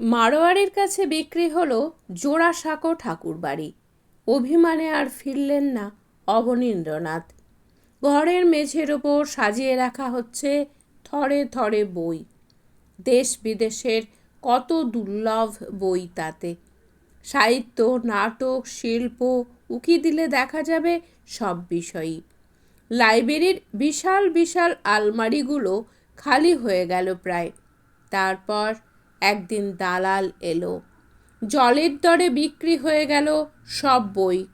মারোয়ারির কাছে বিক্রি হলো জোড়াসাঁকো ঠাকুর বাড়ি অভিমানে আর ফিরলেন না অবনীন্দ্রনাথ। ঘরের মেঝের ওপর সাজিয়ে রাখা হচ্ছে থরে থরে বই। দেশ বিদেশের কত দুর্লভ বই তাতে। সাহিত্য, নাটক, শিল্প, উকি দিলে দেখা যাবে সব বিষয়ই। লাইব্রেরির বিশাল বিশাল আলমারিগুলো খালি হয়ে গেল প্রায়। তারপর একদিন দালাল এলো। জলের দরে বিক্রি হয়ে গেল সব বই।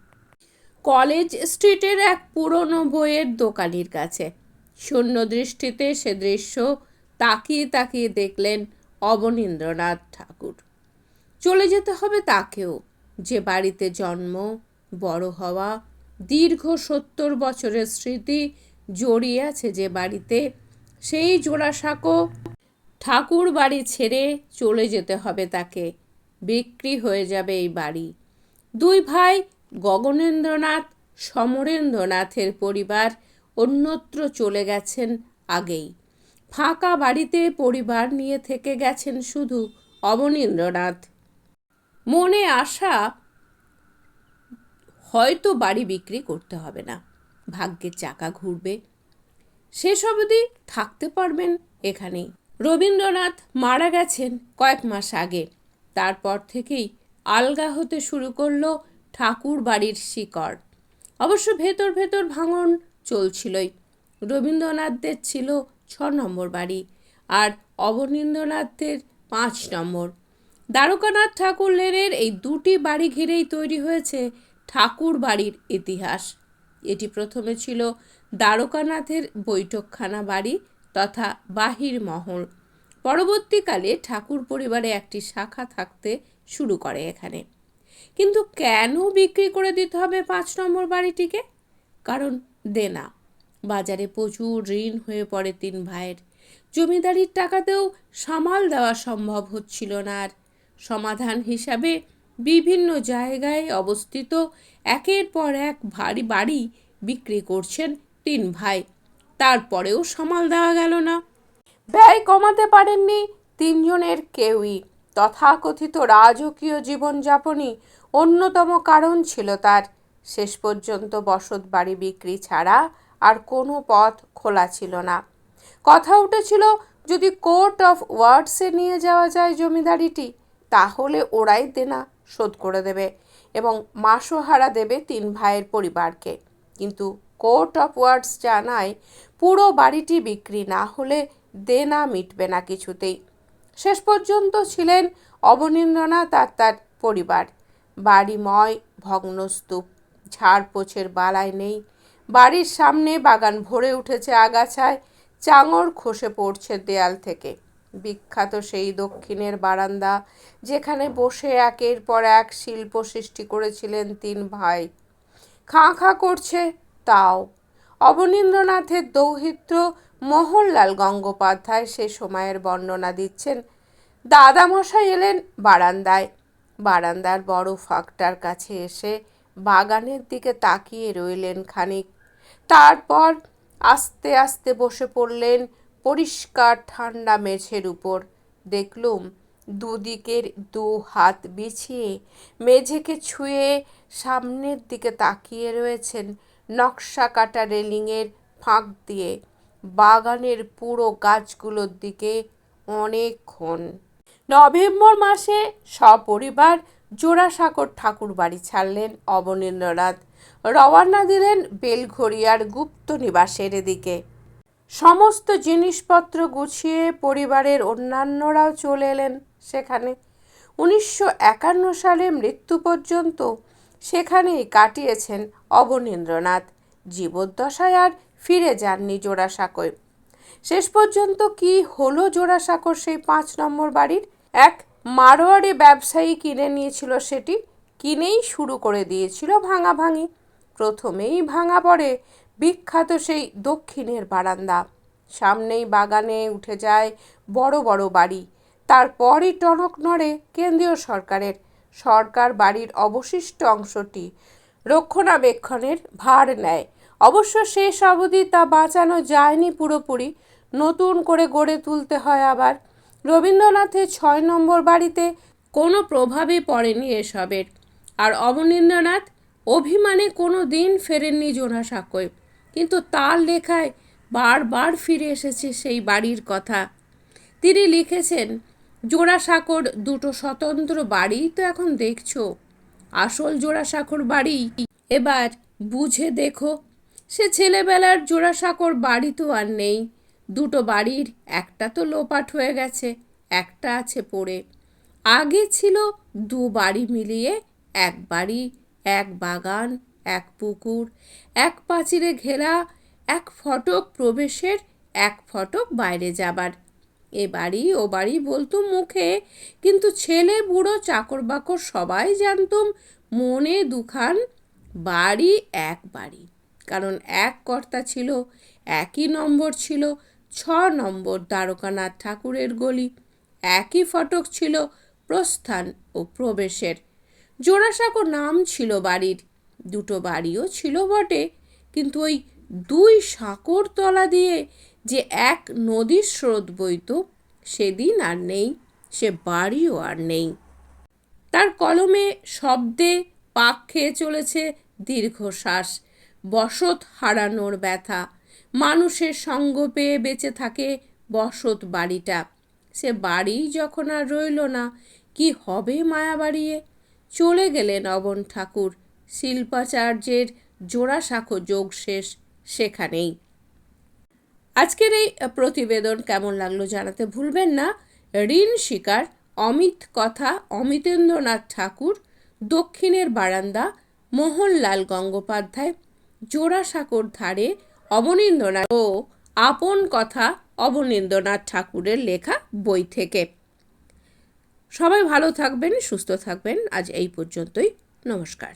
কলেজ স্ট্রিটের এক পুরনো বইয়ের দোকানির কাছে। শূন্য দৃষ্টিতে সে দৃশ্য তাকিয়ে তাকিয়ে দেখলেন অবনীন্দ্রনাথ ঠাকুর। চলে যেতে হবে তাকেও। যে বাড়িতে জন্ম, বড় হওয়া, দীর্ঘ সত্তর বছরের স্মৃতি জড়িয়ে আছে যে বাড়িতে, সেই জোড়াসাঁকো ঠাকুর বাড়ি ছেড়ে চলে যেতে হবে তাকে। বিক্রি হয়ে যাবে এই বাড়ি। দুই ভাই গগনেন্দ্রনাথ, সমরেন্দ্রনাথের পরিবার অন্যত্র চলে গেছেন আগেই। ফাঁকা বাড়িতে পরিবার নিয়ে থেকে গেছেন শুধু অবনীন্দ্রনাথ। মনে আশা, হয়তো বাড়ি বিক্রি করতে হবে না। ভাগ্যের চাকা ঘুরবে। শেষ অবধি থাকতে পারবেন এখানেই। রবীন্দ্রনাথ মারা গেছেন কয়েক মাস আগে। তারপর থেকেই আলগা হতে শুরু করল ঠাকুর বাড়ির শিকড়। অবশ্য ভেতর ভেতর ভাঙন চলছিলই। রবীন্দ্রনাথদের ছিল ছ নম্বর বাড়ি আর অবনীন্দ্রনাথদের পাঁচ নম্বর। দ্বারকানাথ ঠাকুর লেনের এই দুটি বাড়ি ঘিরেই তৈরি হয়েছে ঠাকুর বাড়ির ইতিহাস। এটি প্রথমে ছিল দ্বারকানাথের বৈঠকখানা বাড়ি তথা বাহির মহল। পরবর্তীকালে ঠাকুর পরিবারে একটি শাখা থাকতে শুরু করে এখানে। কিন্তু কেন বিক্রি করে দিতে হবে পাঁচ নম্বর বাড়িটিকে? কারণ দেনা। বাজারে প্রচুর ঋণ হয়ে পড়ে তিন ভাইয়ের। জমিদারির টাকাতেও সামাল দেওয়া সম্ভব হচ্ছিল না আর। সমাধান হিসাবে বিভিন্ন জায়গায় অবস্থিত একের পর এক ভারী বাড়ি বিক্রি করছেন তিন ভাই। তারপরেও সামাল দেওয়া গেল না। ব্যয় কমাতে পারেননি তিনজনের কেউই। তথাকথিত রাজকীয় জীবনযাপনই অন্যতম কারণ ছিল তার। শেষ পর্যন্ত বসত বাড়ি বিক্রি ছাড়া আর কোনো পথ খোলা ছিল না। কথা উঠেছিল, যদি কোর্ট অফ ওয়ার্ডসে নিয়ে যাওয়া যায় জমিদারিটি, তাহলে ওরাই দেনা শোধ করে দেবে এবং মাসোহারা দেবে তিন ভাইয়ের পরিবারকে। কিন্তু কোর্ট অফ ওয়ার্ডস জানায় পুরো বাড়িটি বিক্রি না হলে দেনা মিটবে না কিছুতেই। শেষ পর্যন্ত ছিলেন অবনীন্দ্রনাথ আর তার পরিবার। বাড়িময়, ভগ্নস্তূপ ঝাড় পোছের বালায় নেই। বাড়ির সামনে বাগান ভরে উঠেছে আগাছায় চাঙর খসে পড়ছে দেয়াল থেকে। বিখ্যাত সেই দক্ষিণের বারান্দা, যেখানে বসে একের পর এক শিল্প সৃষ্টি করেছিলেন তিন ভাই। খাঁ খাঁ করছে, তাও অবনীন্দ্রনাথের দৌহিত্র মোহনলাল গঙ্গোপাধ্যায় সে সময়ের বর্ণনা দিচ্ছেন। দাদামশাই এলেন বারান্দায়। বারান্দার বড় ফাঁকটার কাছে এসে বাগানের দিকে তাকিয়ে রইলেন খানিক। তারপর আস্তে আস্তে বসে পড়লেন পরিষ্কার ঠান্ডা মেঝের উপর। দেখলুম দুদিকের দু হাত বিছিয়ে মেঝেকে ছুঁয়ে সামনের দিকে তাকিয়ে রয়েছেন নকশা কাটা রেলিংয়ের ফাঁক দিয়ে বাগানের পুরো গাছগুলোর দিকে অনেকক্ষণ। নভেম্বর মাসে সপরিবার জোড়াসাঁকোর ঠাকুর বাড়ি ছাড়লেন অবনীন্দ্রনাথ। রওয়ানা দিলেন বেলঘড়িয়ার গুপ্ত নিবাসের দিকে। সমস্ত জিনিসপত্র গুছিয়ে পরিবারের অন্যান্যরাও চলে এলেন সেখানে। উনিশশো একান্ন সালে মৃত্যু পর্যন্ত সেখানেই কাটিয়েছেন অবনীন্দ্রনাথ। জীবদ্দশায় আর ফিরে যাননি জোড়াসাঁকোয়। শেষ পর্যন্ত কি হলো জোড়াসাঁকোর সেই পাঁচ নম্বর বাড়ির? এক, মারোয়ারি ব্যবসায়ী কিনে নিয়েছিল সেটি, কিনেই শুরু করে দিয়েছিল ভাঙাভাঙি। প্রথমেই ভাঙা পড়ে বিখ্যাত সেই দক্ষিণের বারান্দা। সামনেই বাগানে উঠে যায় বড় বড় বাড়ি। তারপরই টনক নড়ে কেন্দ্রীয় সরকারের। সরকার বাড়ির অবশিষ্ট অংশটি রক্ষণাবেক্ষণের ভার নেয়। অবশ্য শেষ অবধি তা বাঁচানো যায়নি পুরোপুরি। নতুন করে গড়ে তুলতে হয় আবার। রবীন্দ্রনাথের ছয় নম্বর বাড়িতে কোনো প্রভাবই পড়েনি এসবের। আর অবনীন্দ্রনাথ অভিমানে কোনো দিন ফেরেননি জোড়াসাঁকোয় কিন্তু তার লেখায় বারবার ফিরে এসেছে সেই বাড়ির কথা। তিনি লিখেছেন জোড়াসাঁকোর দুটো স্বতন্ত্র বাড়ি তো এখন দেখছ। আসল জোড়াসাঁকোর বাড়ি। এবার বুঝে দেখো, সে ছেলেবেলার জোড়াসাঁকোর বাড়ি তো আর নেই। দুটো বাড়ির একটা তো লোপাট হয়ে গেছে, একটা আছে পড়ে। আগে ছিল দু বাড়ি মিলিয়ে এক বাড়ি, এক বাগান, এক পুকুর, এক পাঁচিরে ঘেরা, এক ফটক প্রবেশের, এক ফটক বাইরে যাবার। এ বাড়ি, ও বাড়ি বলতুম মুখে। কিন্তু ছেলে, বুড়ো, চাকর বাকর সবাই জানতুম মনে দুখান বাড়ি, এক বাড়ি। কারণ এক কর্তা ছিল, একই নম্বর ছিল, ছ নম্বর দ্বারকানাথ ঠাকুরের গলি, একই ফটক ছিল প্রস্থান ও প্রবেশের। জোড়াসাঁকো নাম ছিল বাড়ির, দুটো বাড়িও ছিল বটে। কিন্তু ওই দুই সাঁকোর তলা দিয়ে যে এক নদীর স্রোত বইত, সেদিন আর নেই, সে বাড়িও আর নেই। তার কলমে শব্দে পাক খেয়ে চলেছে দীর্ঘশ্বাস, বসত হারানোর ব্যথা। মানুষের সঙ্গ পেয়ে বেঁচে থাকে বসত বাড়িটা। সে বাড়ি যখন আর রইল না, কি হবে মায়া বাড়িয়ে? চলে গেলেন অবন ঠাকুর, শিল্পাচার্যের জোড়াসাঁকো যোগ শেষ সেখানেই। আজকের এই প্রতিবেদন কেমন লাগল জানাতে ভুলবেন না। ঋণ শিকার অমিত কথা অমিতেন্দ্রনাথ ঠাকুর, দক্ষিণের বারান্দা মোহনলাল গঙ্গোপাধ্যায়, জোড়াসাঁকোর ধারে অবনীন্দ্রনাথ ও আপন কথা অবনীন্দ্রনাথ ঠাকুরের লেখা বই থেকে। সবাই ভালো থাকবেন, সুস্থ থাকবেন। আজ এই পর্যন্তই। নমস্কার।